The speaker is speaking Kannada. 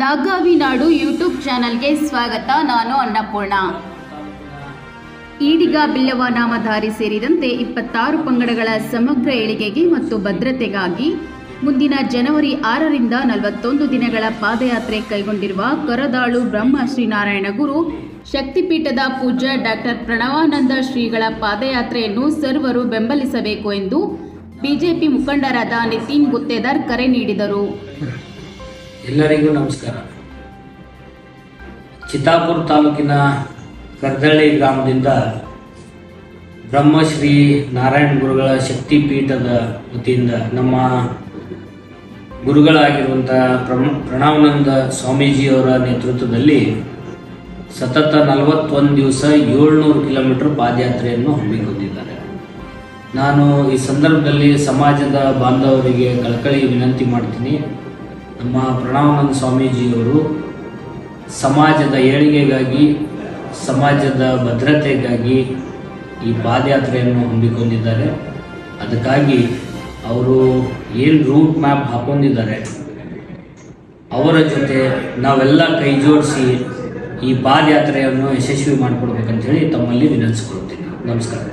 ನಾಗಾವಿ ನಾಡು ಯೂಟ್ಯೂಬ್ ಚಾನಲ್ಗೆ ಸ್ವಾಗತ. ನಾನು ಅನ್ನಪೂರ್ಣ. ಈಡಿಗ ಬಿಲ್ಲವ ನಾಮಧಾರಿ ಸೇರಿದಂತೆ ಇಪ್ಪತ್ತಾರು ಪಂಗಡಗಳ ಸಮಗ್ರ ಏಳಿಗೆಗೆ ಮತ್ತು ಭದ್ರತೆಗಾಗಿ ಮುಂದಿನ ಜನವರಿ ಆರರಿಂದ ನಲವತ್ತೊಂದು ದಿನಗಳ ಪಾದಯಾತ್ರೆ ಕೈಗೊಂಡಿರುವ ಕರದಾಳು ಬ್ರಹ್ಮ ಶ್ರೀನಾರಾಯಣ ಗುರು ಶಕ್ತಿಪೀಠದ ಪೂಜ್ಯ ಡಾಕ್ಟರ್ ಪ್ರಣವಾನಂದ ಶ್ರೀಗಳ ಪಾದಯಾತ್ರೆಯನ್ನು ಸರ್ವರು ಬೆಂಬಲಿಸಬೇಕು ಎಂದು ಬಿಜೆಪಿ ಮುಖಂಡರಾದ ನಿತಿನ್ ಗುತ್ತೇದಾರ್ ಕರೆ ನೀಡಿದರು. ಎಲ್ಲರಿಗೂ ನಮಸ್ಕಾರ. ಚಿತ್ತಾಪುರ ತಾಲೂಕಿನ ಕರ್ದಳ್ಳಿ ಗ್ರಾಮದಿಂದ ಬ್ರಹ್ಮಶ್ರೀ ನಾರಾಯಣ ಗುರುಗಳ ಶಕ್ತಿಪೀಠದ ವತಿಯಿಂದ ನಮ್ಮ ಗುರುಗಳಾಗಿರುವಂಥ ಪ್ರಣವಾನಂದ ಸ್ವಾಮೀಜಿಯವರ ನೇತೃತ್ವದಲ್ಲಿ ಸತತ ನಲವತ್ತೊಂದು ದಿವಸ ಏಳ್ನೂರು ಕಿಲೋಮೀಟರ್ ಪಾದಯಾತ್ರೆಯನ್ನು ಹಮ್ಮಿಕೊಂಡಿದ್ದಾರೆ. ನಾನು ಈ ಸಂದರ್ಭದಲ್ಲಿ ಸಮಾಜದ ಬಾಂಧವರಿಗೆ ಕಳಕಳಿ ವಿನಂತಿ ಮಾಡ್ತೀನಿ. ನಮ್ಮ ಪ್ರಣವಾನಂದ ಸ್ವಾಮೀಜಿಯವರು ಸಮಾಜದ ಏಳಿಗೆಗಾಗಿ, ಸಮಾಜದ ಭದ್ರತೆಗಾಗಿ ಈ ಪಾದಯಾತ್ರೆಯನ್ನು ಹಮ್ಮಿಕೊಂಡಿದ್ದಾರೆ. ಅದಕ್ಕಾಗಿ ಅವರು ಏನು ರೂಟ್ ಮ್ಯಾಪ್ ಹಾಕೊಂಡಿದ್ದಾರೆ, ಅವರ ಜೊತೆ ನಾವೆಲ್ಲ ಕೈ ಜೋಡಿಸಿ ಈ ಪಾದಯಾತ್ರೆಯನ್ನು ಯಶಸ್ವಿ ಮಾಡಿಕೊಡ್ಬೇಕಂತ ಹೇಳಿ ತಮ್ಮಲ್ಲಿ ವಿನಂತಿಸ್ಕೊಳ್ತೀನಿ. ನಮಸ್ಕಾರ.